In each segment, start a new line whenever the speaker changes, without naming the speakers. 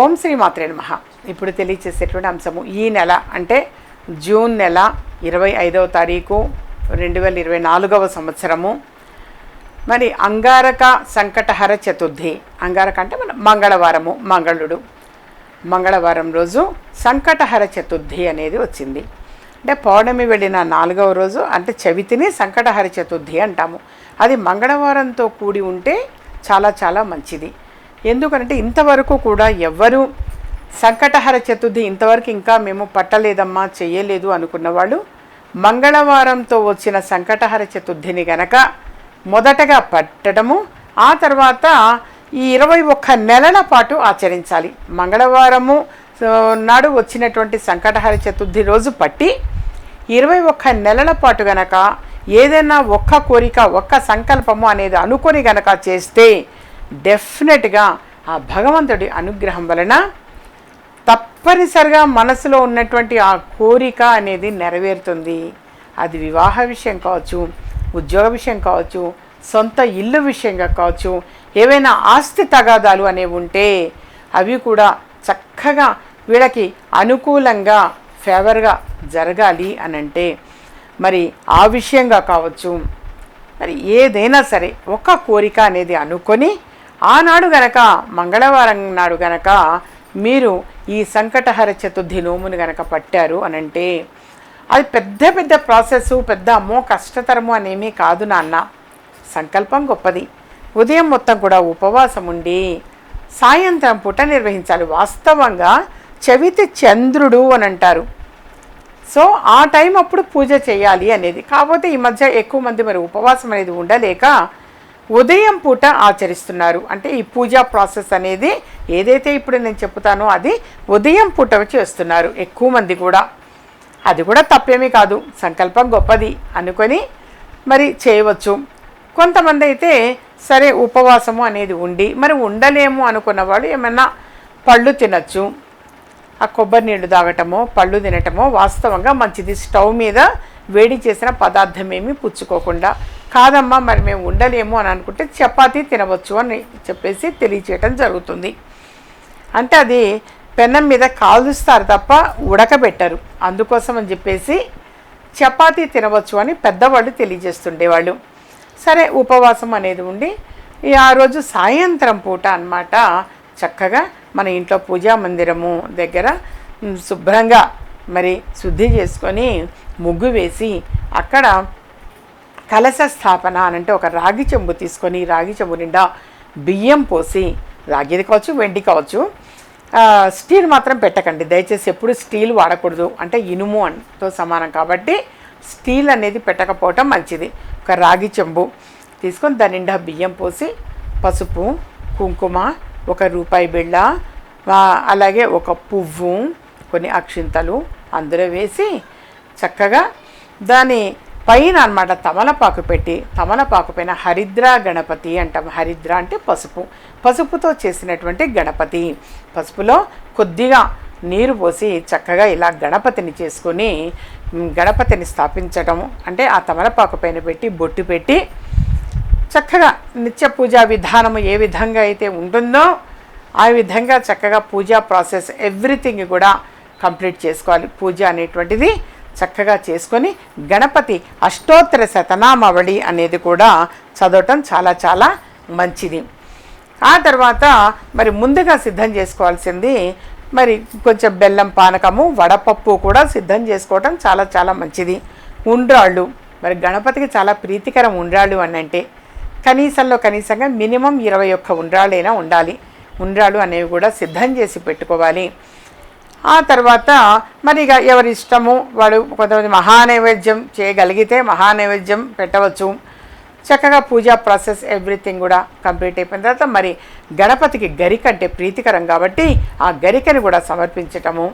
ఓం శ్రీ మాత్రే నమ. ఇప్పుడు తెలియచేసేటువంటి అంశము ఈ నెల అంటే జూన్ నెల ఇరవై ఐదవ తారీఖు రెండు వేల ఇరవై నాలుగవ సంవత్సరము. మరి అంగారక సంకటహర చతుర్థి. అంగారక అంటే మన మంగళవారము మంగళుడు. మంగళవారం రోజు సంకటహర చతుర్థి అనేది వచ్చింది. అంటే పౌర్ణమి వెళ్ళిన నాలుగవ రోజు అంటే చవితిని సంకటహర చతుర్థి అంటాము. అది మంగళవారంతో కూడి ఉంటే చాలా చాలా మంచిది. ఎందుకంటే ఇంతవరకు కూడా ఎవ్వరూ సంకటహర చతుర్థి ఇంతవరకు ఇంకా మేము పట్టలేదమ్మా చేయలేదు అనుకున్న వాళ్ళు మంగళవారంతో వచ్చిన సంకటహర చతుర్థిని గనక మొదటగా పట్టడము ఆ తర్వాత ఈ ఇరవై ఒక్క నెలల పాటు ఆచరించాలి. మంగళవారము నాడు వచ్చినటువంటి సంకటహర చతుర్థి రోజు పట్టి ఇరవై ఒక్క నెలల పాటు గనక ఏదైనా ఒక్క కోరిక ఒక్క సంకల్పము అనేది అనుకొని గనక చేస్తే డెఫినెట్గా ఆ భగవంతుడి అనుగ్రహం వలన తప్పనిసరిగా మనసులో ఉన్నటువంటి ఆ కోరిక అనేది నెరవేరుతుంది. అది వివాహ విషయం కావచ్చు ఉద్యోగ విషయం కావచ్చు సొంత ఇల్లు విషయంగా కావచ్చు ఏవైనా ఆస్తి తగాదాలు అనేవి ఉంటే అవి కూడా చక్కగా వీళ్ళకి అనుకూలంగా ఫేవర్గా జరగాలి అని అంటే మరి ఆ విషయంగా కావచ్చు. మరి ఏదైనా సరే ఒక కోరిక అనేది అనుకొని ఆనాడు గనక మంగళవారం నాడు గనక మీరు ఈ సంకటహర చతుర్థి నోమును గనక పట్టారు అనంటే అది పెద్ద పెద్ద ప్రాసెస్ పెద్ద అమ్మో కష్టతరము అనేమీ కాదు నాన్న. సంకల్పం గొప్పది. ఉదయం మొత్తం కూడా ఉపవాసం ఉండి సాయంత్రం పూట నిర్వహించాలి. వాస్తవంగా చవితి చంద్రుడు అని అంటారు. సో ఆ టైం అప్పుడు పూజ చేయాలి అనేది. కాకపోతే ఈ మధ్య ఎక్కువ మంది మరి ఉపవాసం అనేది ఉండలేక ఉదయం పూట ఆచరిస్తున్నారు. అంటే ఈ పూజా ప్రాసెస్ అనేది ఏదైతే ఇప్పుడు నేను చెప్తానో అది ఉదయం పూట చేస్తున్నారు ఎక్కువ మంది కూడా. అది కూడా తప్పేమీ కాదు. సంకల్పం గొప్పది అనుకొని మరి చేయవచ్చు. కొంతమంది అయితే సరే ఉపవాసము అనేది ఉండి మరి ఉండలేము అనుకున్న వాళ్ళు ఏమన్నా పళ్ళు తినచ్చు. ఆ కొబ్బరి నీళ్ళు తాగటమో పళ్ళు తినటమో వాస్తవంగా మంచిది. స్టవ్ మీద వేడి చేసిన పదార్థం ఏమీ పుచ్చుకోకుండా కాదమ్మా మరి మేము ఉండలేము అని అనుకుంటే చపాతీ తినవచ్చు అని చెప్పేసి తెలియచేయటం జరుగుతుంది. అంటే అది పెన్నం మీద కాలుస్తారు తప్ప ఉడకబెట్టరు. అందుకోసం అని చెప్పేసి చపాతీ తినవచ్చు అని పెద్దవాళ్ళు తెలియజేస్తుండేవాళ్ళు. సరే ఉపవాసం అనేది ఉండి ఆ రోజు సాయంత్రం పూట అన్నమాట చక్కగా మన ఇంట్లో పూజా మందిరము దగ్గర శుభ్రంగా మరి శుద్ధి చేసుకొని ముగ్గు వేసి అక్కడ కలశ స్థాపన అని అంటే ఒక రాగి చెంబు తీసుకొని రాగి చెంబు నిండా బియ్యం పోసి రాగిది కావచ్చు వెండి కావచ్చు స్టీల్ మాత్రం పెట్టకండి. దయచేసి ఎప్పుడు స్టీల్ వాడకూడదు. అంటే ఇనుము అంతో సమానం కాబట్టి స్టీల్ అనేది పెట్టకపోవటం మంచిది. ఒక రాగి చెంబు తీసుకొని దాని నిండా బియ్యం పోసి పసుపు కుంకుమ ఒక రూపాయి బిళ్ళ అలాగే ఒక పువ్వు కొన్ని అక్షింతలు అందులో వేసి చక్కగా దాని పైన అన్నమాట తమలపాకు పెట్టి తమలపాకు పైన హరిద్ర గణపతి అంటాం. హరిద్ర అంటే పసుపు. పసుపుతో చేసినటువంటి గణపతి. పసుపులో కొద్దిగా నీరు పోసి చక్కగా ఇలా గణపతిని చేసుకొని గణపతిని స్థాపించటము. అంటే ఆ తమలపాకు పైన పెట్టి బొట్టు పెట్టి చక్కగా నిత్య పూజా విధానము ఏ విధంగా అయితే ఉంటుందో ఆ విధంగా చక్కగా పూజా ప్రాసెస్ ఎవ్రీథింగ్ కూడా కంప్లీట్ చేసుకోవాలి. పూజ అనేటువంటిది చక్కగా చేసుకొని గణపతి అష్టోత్తర శతనామావళి అనేది కూడా చదవటం చాలా చాలా మంచిది. ఆ తర్వాత మరి ముందుగా సిద్ధం చేసుకోవాల్సింది మరి కొంచెం బెల్లం పానకము వడపప్పు కూడా సిద్ధం చేసుకోవటం చాలా చాలా మంచిది. ఉండ్రాళ్ళు మరి గణపతికి చాలా ప్రీతికరం ఉండ్రాళ్ళు అని అంటే కనీసంలో కనీసంగా మినిమం ఇరవై ఒక్క ఉండ్రాళ్ళైనా ఉండాలి. ఉండ్రాళ్ళు అనేవి కూడా సిద్ధం చేసి పెట్టుకోవాలి. ఆ తర్వాత మరి ఇక ఎవరి ఇష్టము వాడు కొంతమంది మహానైవేద్యం చేయగలిగితే మహానైవేద్యం పెట్టవచ్చు. చక్కగా పూజా ప్రాసెస్ ఎవ్రీథింగ్ కూడా కంప్లీట్ అయిపోయిన తర్వాత మరి గణపతికి గరిక అంటే ప్రీతికరం కాబట్టి ఆ గరికని కూడా సమర్పించటము.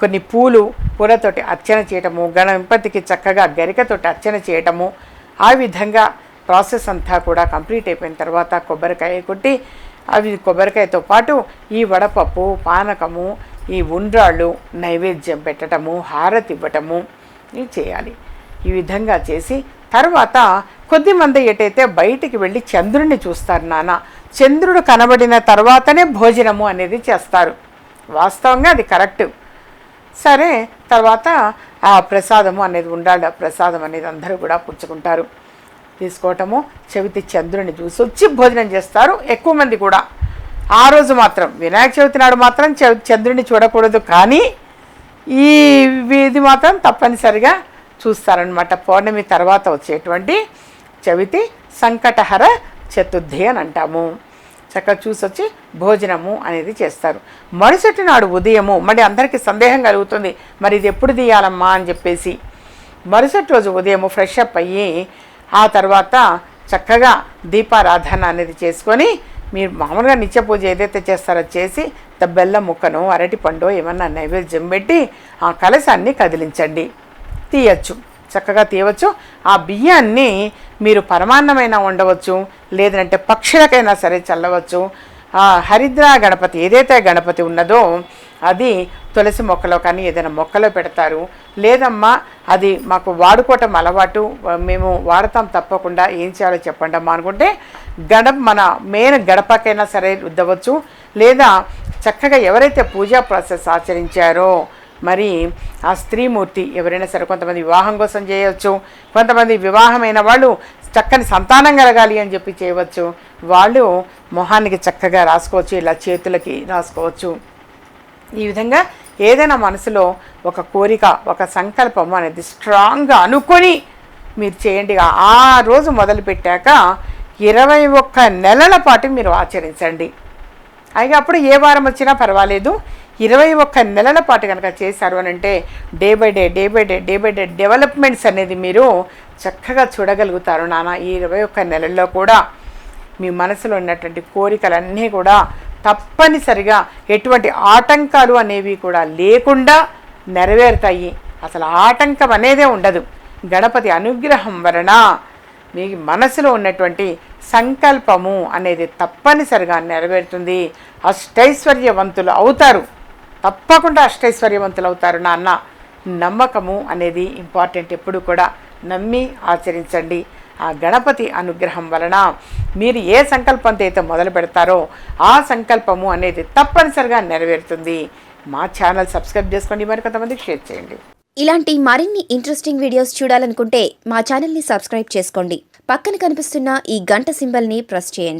కొన్ని పూలు పూలతోటి అర్చన చేయటము గణపతికి చక్కగా గరికతోటి అర్చన చేయటము. ఆ విధంగా ప్రాసెస్ అంతా కూడా కంప్లీట్ అయిపోయిన తర్వాత కొబ్బరికాయ కొట్టి అవి కొబ్బరికాయతో పాటు ఈ వడపప్పు పానకము ఈ ఉండ్రాళ్ళు నైవేద్యం పెట్టటము హారతి ఇవ్వటము ఇవి చేయాలి. ఈ విధంగా చేసి తర్వాత కొద్దిమంది ఎటైతే బయటికి వెళ్ళి చంద్రుడిని చూస్తారు నాన్న చంద్రుడు కనబడిన తర్వాతనే భోజనము అనేది చేస్తారు. వాస్తవంగా అది కరెక్ట్. సరే తర్వాత ఆ ప్రసాదము అనేది ఉండాలి. ఆ ప్రసాదం అనేది అందరూ కూడా పుచ్చుకుంటారు. తీసుకోవటము చెవితి చంద్రుని చూసి వచ్చి భోజనం చేస్తారు. ఎక్కువ మంది కూడా ఆ రోజు మాత్రం వినాయక చవితి నాడు మాత్రం చంద్రుడిని చూడకూడదు. కానీ ఈ ఇది మాత్రం తప్పనిసరిగా చూస్తారనమాట పౌర్ణమి తర్వాత వచ్చేటువంటి చవితి సంకటహర చతుర్థి అని అంటాము. చక్కగా చూసొచ్చి భోజనము అనేది చేస్తారు. మరుసటి నాడు ఉదయము మరి అందరికీ సందేహం కలుగుతుంది. మరి ఇది ఎప్పుడు తీయాలమ్మా అని చెప్పేసి మరుసటి రోజు ఉదయము ఫ్రెష్ అప్ అయ్యి ఆ తర్వాత చక్కగా దీపారాధన అనేది చేసుకొని మీరు మామూలుగా నిత్య పూజ ఏదైతే చేస్తారో చేసి త బెల్లం ముక్కను అరటి పండు ఏమన్నా నైవేద్యం పెట్టి ఆ కలశాన్ని కదిలించండి. తీయచ్చు. చక్కగా తీయవచ్చు. ఆ బియ్యాన్ని మీరు పరమాన్నమైనా ఉండవచ్చు లేదంటే పక్షులకైనా సరే చల్లవచ్చు. ఆ హరిద్ర గణపతి ఏదైతే గణపతి ఉన్నదో అది తులసి మొక్కలో కానీ ఏదైనా మొక్కలో పెడతారు. లేదమ్మా అది మాకు వాడుకోవటం అలవాటు మేము వాడతాం తప్పకుండా ఏం చేయాలో చెప్పండి అమ్మా అనుకుంటే గడప మన మెయిన్ గడపకైనా సరే రుద్దవచ్చు. లేదా చక్కగా ఎవరైతే పూజా ప్రాసెస్ ఆచరించారో మరి ఆ స్త్రీమూర్తి ఎవరైనా సరే కొంతమంది వివాహం కోసం చేయవచ్చు కొంతమంది వివాహమైన వాళ్ళు చక్కని సంతానం కలగాలి అని చెప్పి చేయవచ్చు. వాళ్ళు మొహానికి చక్కగా రాసుకోవచ్చు ఇలా చేతులకి రాసుకోవచ్చు. ఈ విధంగా ఏదైనా మనసులో ఒక కోరిక ఒక సంకల్పం అనేది స్ట్రాంగ్గా అనుకొని మీరు చేయండి. ఆ రోజు మొదలుపెట్టాక ఇరవై ఒక్క నెలల పాటు మీరు ఆచరించండి. అయితే అప్పుడు ఏ వారం వచ్చినా పర్వాలేదు. ఇరవై ఒక్క నెలల పాటు కనుక చేశారు అని అంటే day by day day by day day by day developments అనేది మీరు చక్కగా చూడగలుగుతారు నాన్న. ఈ ఇరవై ఒక్క నెలల్లో కూడా మీ మనసులో ఉన్నటువంటి కోరికలన్నీ కూడా తప్పనిసరిగా ఎటువంటి ఆటంకాలు అనేవి కూడా లేకుండా నెరవేరుతాయి. అసలు ఆటంకం అనేదే ఉండదు. గణపతి అనుగ్రహం వలన మీ మనసులో ఉన్నటువంటి సంకల్పము అనేది తప్పనిసరిగా నెరవేరుతుంది. అష్టైశ్వర్యవంతులు అవుతారు. తప్పకుండా అష్టైశ్వర్యవంతులు అవుతారు నాన్న. నమ్మకము అనేది ఇంపార్టెంట్. ఎప్పుడు కూడా నమ్మి ఆచరించండి. ఆ గణపతి అనుగ్రహం వలన మీరు ఏ సంకల్పంతో అయితే మొదలు పెడతారో ఆ సంకల్పము అనేది తప్పనిసరిగా నెరవేరుతుంది. మా ఛానల్ సబ్స్క్రైబ్ చేసుకోండి మరికొంతమందికి షేర్ చేయండి.
ఇలాంటి మరిన్ని ఇంట్రెస్టింగ్ వీడియోస్ చూడాలనుకుంటే మా ఛానల్ని సబ్స్క్రైబ్ చేసుకోండి. పక్కన కనిపిస్తున్న ఈ గంట సింబల్ని ప్రెస్ చేయండి.